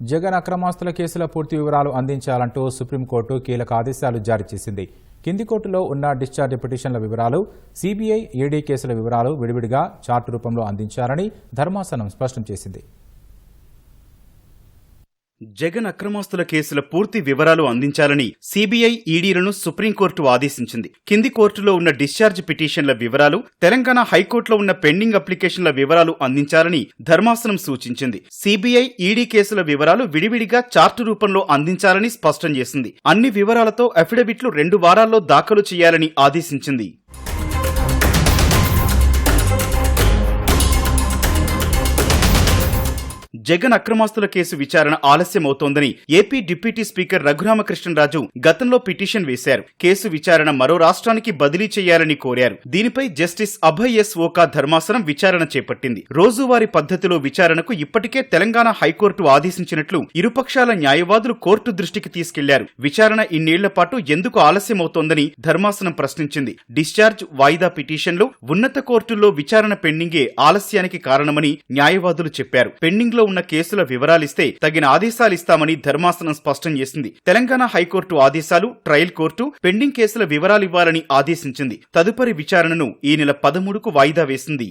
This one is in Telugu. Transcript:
జగన్ అక్రమాస్తుల కేసుల పూర్తి వివరాలు అందించాలంటూ సుప్రీంకోర్టు కీలక ఆదేశాలు జారీ చేసింది. కింది కోర్టులో ఉన్న డిశ్చార్జ్ పిటిషన్ల వివరాలు సీబీఐ ఈడీ కేసుల వివరాలు విడివిడిగా చార్టు రూపంలో అందించాలని ధర్మాసనం స్పష్టం చేసింది. జగన్ అక్రమాస్తుల కేసుల పూర్తి వివరాలు అందించాలని సిబిఐ ఈడీలను సుప్రీంకోర్టు ఆదేశించింది. కింది కోర్టులో ఉన్న డిశ్చార్జ్ పిటిషన్ల వివరాలు తెలంగాణ హైకోర్టులో ఉన్న పెండింగ్ అప్లికేషన్ల వివరాలు అందించాలని ధర్మాసనం సూచించింది. సిబిఐ ఈడీ కేసుల వివరాలు విడివిడిగా చార్టు రూపంలో అందించాలని స్పష్టం చేసింది. అన్ని వివరాలతో అఫిడవిట్లు రెండు వారాల్లో దాఖలు చేయాలని ఆదేశించింది. జగన్ అక్రమాస్తుల కేసు విచారణ ఆలస్యమవుతోందని ఏపీ డిప్యూటీ స్పీకర్ రఘురామకృష్ణరాజు గతంలో పిటిషన్ వేశారు. కేసు విచారణ మరో రాష్ట్రానికి బదిలీ చేయాలని కోరారు. దీనిపై జస్టిస్ అభయ్ ఎస్ ఓకా ధర్మాసనం విచారణ చేపట్టింది. రోజువారీ పద్ధతిలో విచారణకు ఇప్పటికే తెలంగాణ హైకోర్టు ఆదేశించినట్లు ఇరుపక్షాల న్యాయవాదులు కోర్టు దృష్టికి తీసుకెళ్ళారు. విచారణ ఇన్నేళ్ళ పాటు ఎందుకు ఆలస్యమవుతోందని ధర్మాసనం ప్రశ్నించింది. డిశ్చార్జ్ వాయిదా పిటిషన్లో ఉన్నత కోర్టుల్లో విచారణ పెండింగే ఆలస్యానికి కారణమని న్యాయవాదులు చెప్పారు. పెండింగ్లో ఉన్న కేసుల వివరాలిస్తే తగిన ఆదేశాలిస్తామని ధర్మాసనం స్పష్టం చేసింది. తెలంగాణ హైకోర్టు ఆదేశాలు ట్రయల్ కోర్టు పెండింగ్ కేసుల వివరాలివ్వాలని ఆదేశించింది. తదుపరి విచారణను ఈ నెల పదమూడుకు వాయిదా వేసింది.